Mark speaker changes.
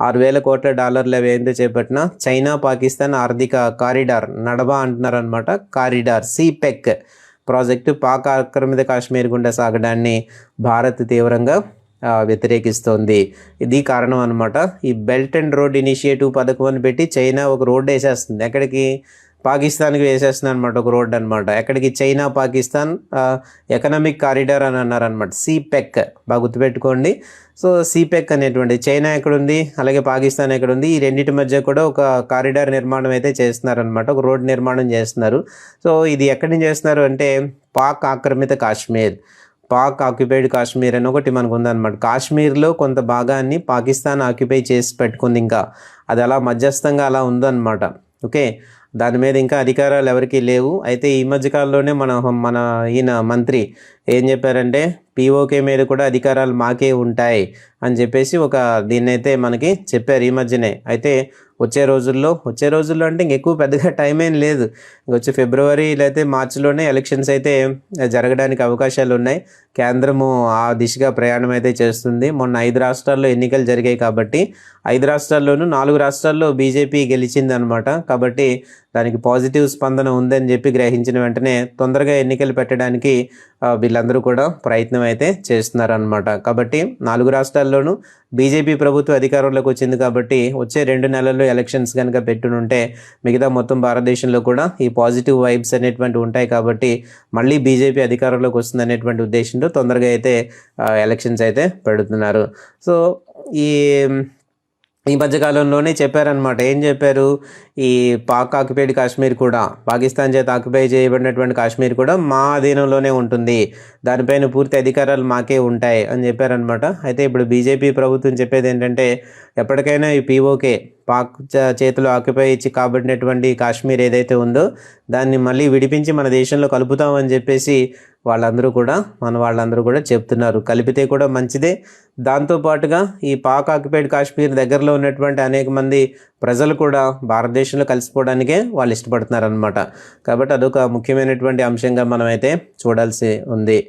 Speaker 1: ఆరు వేల కోట్ల డాలర్లు అవి ఏందో చేపట్టిన చైనా పాకిస్తాన్ ఆర్థిక కారిడార్ నడబా అంటున్నారు అనమాట కారిడార్ సిపెక్ ప్రాజెక్టు పాక్ ఆక్రమిత కాశ్మీర్ గుండా సాగడాన్ని భారత్ తీవ్రంగా వ్యతిరేకిస్తోంది. ఇది కారణం అనమాట ఈ బెల్ట్ అండ్ రోడ్ ఇనిషియేటివ్ పథకం అని పెట్టి చైనా ఒక రోడ్ వేసేస్తుంది. ఎక్కడికి? పాకిస్తాన్కి వేసేస్తుంది అనమాట ఒక రోడ్ అనమాట ఎక్కడికి? చైనా పాకిస్తాన్ ఎకనామిక్ కారిడార్ అని అన్నారనమాట సిపెక్. బాగా గుర్తుపెట్టుకోండి. సో సిపెక్ అనేటువంటి చైనా ఎక్కడుంది? అలాగే పాకిస్తాన్ ఎక్కడుంది? ఈ రెండింటి మధ్య కూడా ఒక కారిడార్ నిర్మాణం అయితే చేస్తున్నారనమాట ఒక రోడ్ నిర్మాణం చేస్తున్నారు. సో ఇది ఎక్కడి నుంచి చేస్తున్నారు అంటే పాక్ ఆక్రమిత కాశ్మీర్. పాక్ ఆక్యుపైడ్ కాశ్మీర్ అని ఒకటి మనకు ఉందన్నమాట. కాశ్మీర్లో కొంత భాగాన్ని పాకిస్తాన్ ఆక్యుపై చేసి పెట్టుకుంది ఇంకా. అది అలా మధ్యస్థంగా అలా ఉందన్నమాట. ఓకే? దాని మీద ఇంకా అధికారాలు ఎవరికీ లేవు. అయితే ఈ మధ్య కాలంలోనే మన మన ఈయన మంత్రి ఏం చెప్పారంటే పీఓకే మీద కూడా అధికారాలు మాకే ఉంటాయి అని చెప్పేసి ఒక దీన్నైతే మనకి చెప్పారు ఈ మధ్యనే. అయితే వచ్చే రోజుల్లో వచ్చే రోజుల్లో అంటే ఇంక ఎక్కువ పెద్దగా టైం ఏం లేదు. వచ్చే ఫిబ్రవరి లేకపోతే మార్చిలోనే ఎలక్షన్స్ అయితే జరగడానికి అవకాశాలు ఉన్నాయి. కేంద్రము ఆ దిశగా ప్రయాణం అయితే చేస్తుంది. మొన్న ఐదు రాష్ట్రాల్లో ఎన్నికలు జరిగాయి కాబట్టి ఐదు రాష్ట్రాల్లోనూ నాలుగు రాష్ట్రాల్లో బీజేపీ గెలిచిందనమాట కాబట్టి దానికి పాజిటివ్ స్పందన ఉందని చెప్పి గ్రహించిన వెంటనే తొందరగా ఎన్నికలు పెట్టడానికి వీళ్ళందరూ కూడా ప్రయత్నం అయితే చేస్తున్నారనమాట కాబట్టి నాలుగు రాష్ట్రాల్లోనూ బీజేపీ ప్రభుత్వం అధికారంలోకి వచ్చింది కాబట్టి వచ్చే రెండు నెలల్లో ఎలక్షన్స్ కనుక పెట్టునుంటే మిగతా మొత్తం భారతదేశంలో కూడా ఈ పాజిటివ్ వైబ్స్ అనేటువంటి ఉంటాయి కాబట్టి మళ్ళీ బీజేపీ అధికారంలోకి వస్తుంది అనేటువంటి ఉద్దేశంతో తొందరగా అయితే ఎలక్షన్స్ అయితే పెడుతున్నారు. సో ఈ ఈ మధ్యకాలంలోనే చెప్పారనమాట ఏం చెప్పారు? ఈ పాక్ ఆక్యుపైడ్ కాశ్మీర్ కూడా పాకిస్తాన్ చేత ఆక్యుపై చేయబడినటువంటి కాశ్మీర్ కూడా మా అధీనంలోనే ఉంటుంది. దానిపైన పూర్తి అధికారాలు మాకే ఉంటాయి అని చెప్పారనమాట అయితే ఇప్పుడు బీజేపీ ప్రభుత్వం చెప్పేది ఏంటంటే ఎప్పటికైనా ఈ పీఓకే పాక్ చేతిలో ఆక్యుపై ఇచ్చి కాబట్టినటువంటి కాశ్మీర్ ఏదైతే ఉందో దాన్ని మళ్ళీ విడిపించి మన దేశంలో కలుపుతామని చెప్పేసి వాళ్ళందరూ కూడా మన వాళ్ళందరూ కూడా చెప్తున్నారు. కలిపితే కూడా మంచిదే. దాంతోపాటుగా ఈ పాక్ ఆక్యుపైడ్ కాశ్మీర్ దగ్గరలో ఉన్నటువంటి అనేక మంది ప్రజలు కూడా భారతదేశంలో కలిసిపోవడానికే వాళ్ళు ఇష్టపడుతున్నారు అనమాట కాబట్టి అదొక ముఖ్యమైనటువంటి అంశంగా మనమైతే చూడాల్సి ఉంది.